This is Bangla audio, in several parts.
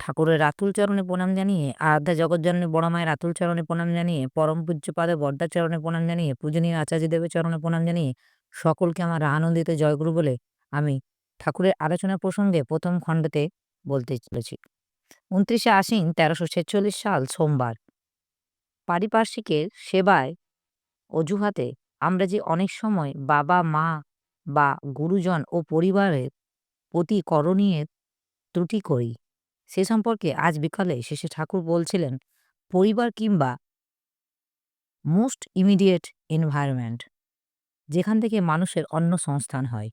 ঠাকুরের রাতুল চরণে প্রণাম জানিয়ে, আরাধ্যা জগৎজননী বড় মায়ের রাতুল চরণে প্রণাম জানিয়ে, পরম পূজ্যপাদে বর্দার চরণে প্রণাম জানিয়ে, পূজনীয় আচার্যদেবের চরণে প্রণাম জানিয়ে সকলকে আমার আনন্দিত জয়গুরু বলে আমি ঠাকুরের আলোচনা প্রসঙ্গে প্রথম খণ্ডতে বলতে চলেছি। উনত্রিশে আশ্বিন তেরোশো ছেচল্লিশ সাল সোমবার। পারিপার্শ্বিকের সেবায় অজুহাতে আমরা যে অনেক সময় বাবা, মা বা গুরুজন ও পরিবারের প্রতি করণীয় ত্রুটি করি সে সম্পর্কে আজ বিকালে শেষে ঠাকুর বলছিলেন, পরিবার কিংবা মোস্ট ইমিডিয়েট এনভায়রনমেন্ট, যেখান থেকে মানুষের অন্য সংস্থান হয়।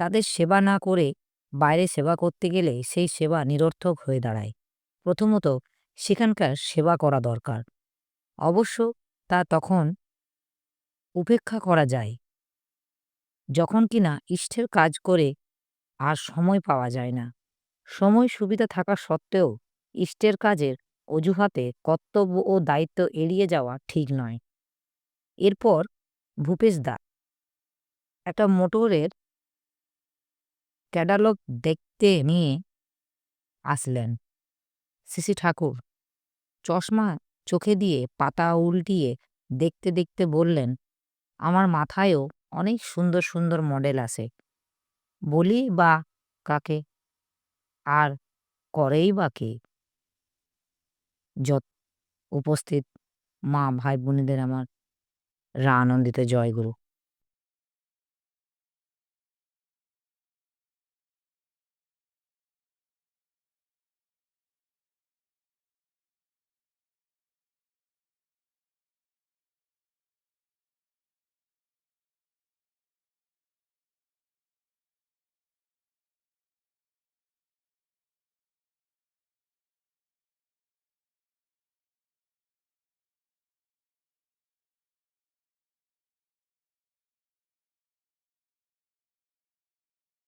তাদের সেবা না করে বাইরে সেবা করতে গেলে সেই সেবা নিরর্থক হয়ে দাঁড়ায়। প্রথমত, সেখানকার সেবা করা দরকার। অবশ্য তা তখন উপেক্ষা করা যায়, যখন কিনা ইষ্টের কাজ করে আর সময় পাওয়া যায় না। সময় সুবিধা থাকা সত্ত্বেও ইষ্টের কাজের অজুহাতে কর্তব্য ও দায়িত্ব এড়িয়ে যাওয়া ঠিক নয়। এরপর ভূপেশ দা। একটা মোটরের ক্যাটালগ দেখতে নিয়ে আসলেন। শ্রী ঠাকুর চশমা চোখে দিয়ে পাতা উল্টিয়ে দেখতে দেখতে বললেন, আমার মাথায়ও অনেক সুন্দর সুন্দর মডেল আছে। বলি বা কাকে আর করেই বা কে? যত উপস্থিত মা ভাই বোনেদের আমার রা আনন্দিত জয়গুরু।